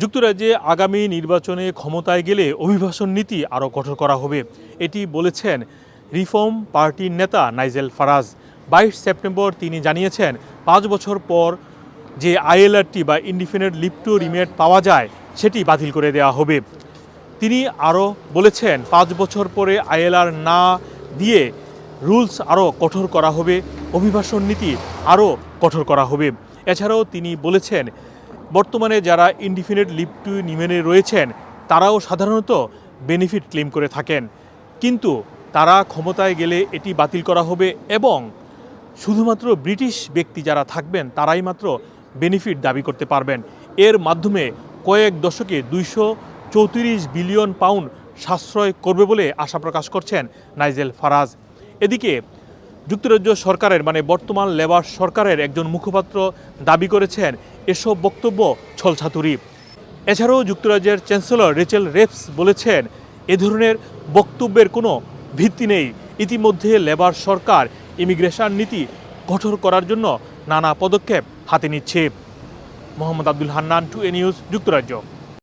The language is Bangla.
যুক্তরাজ্যে আগামী নির্বাচনে ক্ষমতায় গেলে অভিবাসন নীতি আরও কঠোর করা হবে। এটি বলেছেন রিফর্ম পার্টির নেতা নাইজেল ফারাজ। বাইশ সেপ্টেম্বর তিনি জানিয়েছেন, পাঁচ বছর পর যে আইএলআরটি বা ইন্ডিফিনিট লিভ রিমেট পাওয়া যায়, সেটি বাতিল করে দেওয়া হবে। তিনি আরও বলেছেন, পাঁচ বছর পরে আইএলআর না দিয়ে রুলস আরও কঠোর করা হবে, অভিবাসন নীতি আরও কঠোর করা হবে। এছাড়াও তিনি বলেছেন বর্তমানে যারা ইনডিফিনিট লিভ টু নিমেনে রয়েছেন, তারাও সাধারণত বেনিফিট ক্লেম করে থাকেন। কিন্তু তারা ক্ষমতায় গেলে এটি বাতিল করা হবে এবং শুধুমাত্র ব্রিটিশ ব্যক্তি যারা থাকবেন, তারাই মাত্র বেনিফিট দাবি করতে পারবেন। এর মাধ্যমে কয়েক দশকে দুইশো চৌত্রিশ বিলিয়ন পাউন্ড সাশ্রয় করবে বলে আশা প্রকাশ করছেন নাইজেল ফারাজ। এদিকে যুক্তরাজ্য সরকারের মানে বর্তমান লেবার সরকারের একজন মুখপাত্র দাবি করেছেন এসব বক্তব্য ছলছাতুরি। এছাড়াও যুক্তরাজ্যের চ্যান্সেলর রেচেল রেপস বলেছেন, এ ধরনের বক্তব্যের কোনো ভিত্তি নেই। ইতিমধ্যে লেবার সরকার ইমিগ্রেশন নীতি কঠোর করার জন্য নানা পদক্ষেপ হাতে নিচ্ছে। Mohammad Abdul Hannan, two A news, যুক্তরাজ্য।